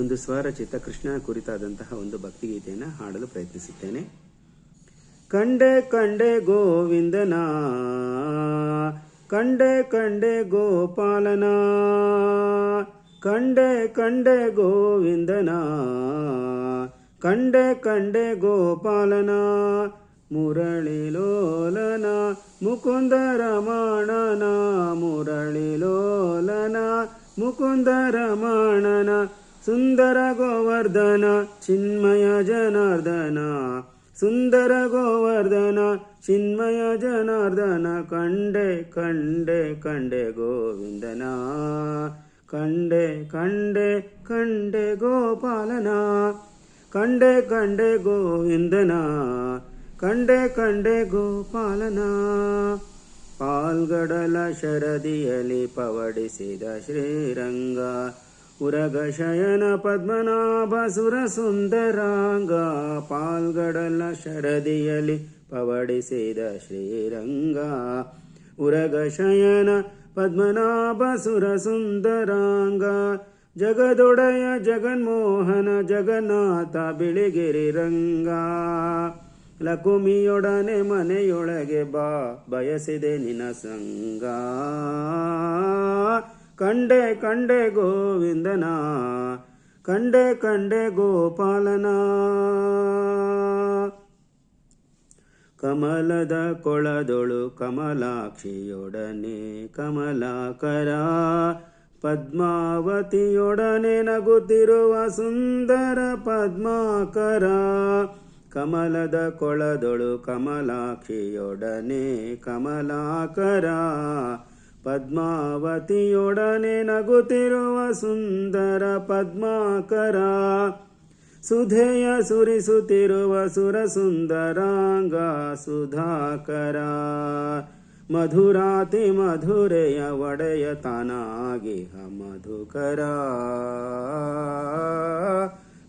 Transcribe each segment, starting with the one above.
ಒಂದು ಸ್ವರಚಿತ ಕೃಷ್ಣ ಕುರಿತಾದಂತಹ ಒಂದು ಭಕ್ತಿಗೀತೆಯನ್ನು ಹಾಡಲು ಪ್ರಯತ್ನಿಸುತ್ತೇನೆ. ಕಂಡೆ ಕಂಡೆ ಗೋವಿಂದನ, ಕಂಡೆ ಕಂಡೆ ಗೋಪಾಲನ, ಕಂಡೆ ಕಂಡೆ ಗೋವಿಂದನ, ಕಂಡೆ ಕಂಡೆ ಗೋಪಾಲನ ಮುರಳಿಲೋಲನ ಮುಕುಂದ ರಮಣನ ಮುರಳಿಲೋಲನ ಮುಕುಂದ ರಮಣನ ಸುಂದರ ಗೋವರ್ಧನ, ಚಿನ್ಮಯ ಜನಾರ್ದನ. ಸುಂದರ ಗೋವರ್ಧನ, ಚಿನ್ಮಯ ಜನಾರ್ದನ. ಕಂಡೆ ಕಂಡೆ ಕಂಡೆ ಗೋವಿಂದನ. ಕಂಡೆ ಕಂಡೆ ಕಂಡೆ ಗೋಪಾಲನ. ಕಂಡೆ ಕಂಡೆ ಗೋವಿಂದನ. ಕಂಡೆ ಕಂಡೆ ಗೋಪಾಲನ. ಪಾಲ್ಗಡಲ ಶರದಿಯಲಿ ಪವಡಿಸಿದ ಶ್ರೀರಂಗ. ಉರಗ ಶಯನ ಪದ್ಮನಾಭ ಸುರ ಸುಂದರಾಂಗ ಪಾಲ್ಗಡಲ ಶರದಿಯಲ್ಲಿ ಪವಡಿಸಿದ ಶ್ರೀರಂಗ. ಉರಗಶಯನ ಪದ್ಮನಾಭ ಸುರ ಸುಂದರಾಂಗ ಜಗದೊಡೆಯ ಜಗನ್ಮೋಹನ ಜಗನ್ನಾಥ ಬಿಳಿಗಿರಿ ರಂಗ. ಲಕುಮಿಯೊಡನೆ ಮನೆಯೊಳಗೆ ಬಾ ಬಯಸಿದೆ ನಿನ ಸಂಗ. ಕಂಡೆ ಕಂಡೆ ಗೋವಿಂದನ, ಕಂಡೆ ಕಂಡೆ ಗೋಪಾಲನ. ಕಮಲದ ಕೊಳದೊಳು ಕಮಲಾಕ್ಷಿಯೊಡನೆ ಕಮಲಾಕರ, ಪದ್ಮಾವತಿಯೊಡನೆ ನಗುತ್ತಿರುವ ಸುಂದರ ಪದ್ಮಾಕರ, ಕಮಲದ ಕೊಳದೊಳು ಕಮಲಾಕ್ಷಿಯೊಡನೆ ಕಮಲಾಕರ. ಪದ್ಮಾವತಿಯೊಡನೆ ನಗುತ್ತಿರುವ ಸುಂದರ ಪದ್ಮಾಕರ, ಸುಧೆಯ ಸುರಿಸುತ್ತಿರುವ ಸುರ ಸುಂದರಾಂಗ ಸುಧಾಕರ ಮಧುರಾತಿ ಮಧುರೆಯ ಒಡೆಯ ತಾನಾಗಿಹ ಮಧುಕರ.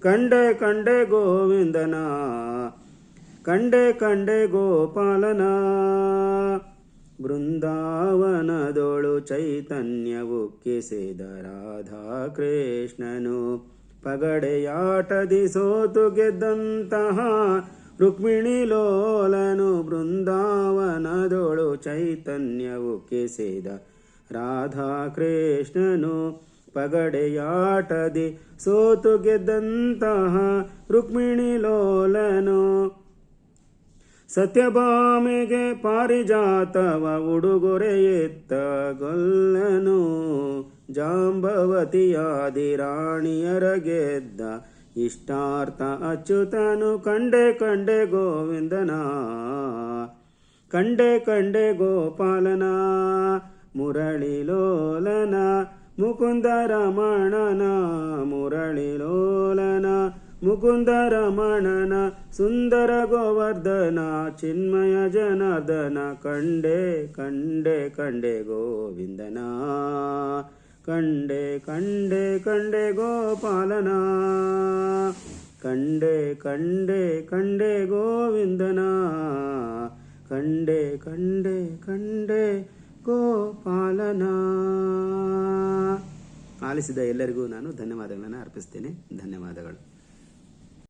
ಕಂಡೆ ಕಂಡೆ ಗೋವಿಂದನ, ಕಂಡೆ ಕಂಡೆ ಗೋಪಾಲನ ಬೃಂದಾವನದೊಳು ಚೈತನ್ಯವು ಕಿಸಿದ ರಾಧಾ ಕೃಷ್ಣನು ಪಗಡೆಯಾಟದಿ ಸೋತು ಗೆದ್ದಂತಹ ರುಕ್ಮಿಣಿ ಲೋಲನು ಬೃಂದಾವನದೊಳು ಚೈತನ್ಯವು ಕಿಸಿದ ರಾಧಾ ಕೃಷ್ಣನು ಪಗಡೆಯಾಟದಿ ಸೋತು ಗೆದ್ದಂತಹ ರುಕ್ಮಿಣಿ ಲೋಲನು. ಸತ್ಯಭಾಮೆಗೆ ಪಾರಿಜಾತವ ಉಡುಗೊರೆಯೆತ್ತ ಗೊಲ್ಲನು. ಜಾಂಬವತಿಯಾದಿ ರಾಣಿಯರ ಗೆದ್ದ ಇಷ್ಟಾರ್ಥ ಅಚ್ಯುತನು ಕಂಡೆ ಕಂಡೆ ಗೋವಿಂದನ. ಕಂಡೆ ಕಂಡೆ ಗೋಪಾಲನ ಮುರಳಿಲೋಲನ ಮುಕುಂದ ರಮಣನ ಮುರಳಿಲೋಲನ ಮುಕುಂದ ರಮಣನ ಸುಂದರ ಗೋವರ್ಧನ, ಚಿನ್ಮಯ ಜನಾರ್ದನ, ಕಂಡೆ ಕಂಡೆ ಕಂಡೆ ಗೋವಿಂದನ, ಕಂಡೆ ಕಂಡೆ ಕಂಡೆ ಗೋಪಾಲನ, ಕಂಡೆ ಕಂಡೆ ಕಂಡೆ ಗೋವಿಂದನ, ಕಂಡೆ ಕಂಡೆ ಕಂಡೆ ಗೋಪಾಲನ. ಆಲಿಸಿದ ಎಲ್ಲರಿಗೂ ನಾನು ಧನ್ಯವಾದಗಳನ್ನು ಅರ್ಪಿಸ್ತೇನೆ. ಧನ್ಯವಾದಗಳು.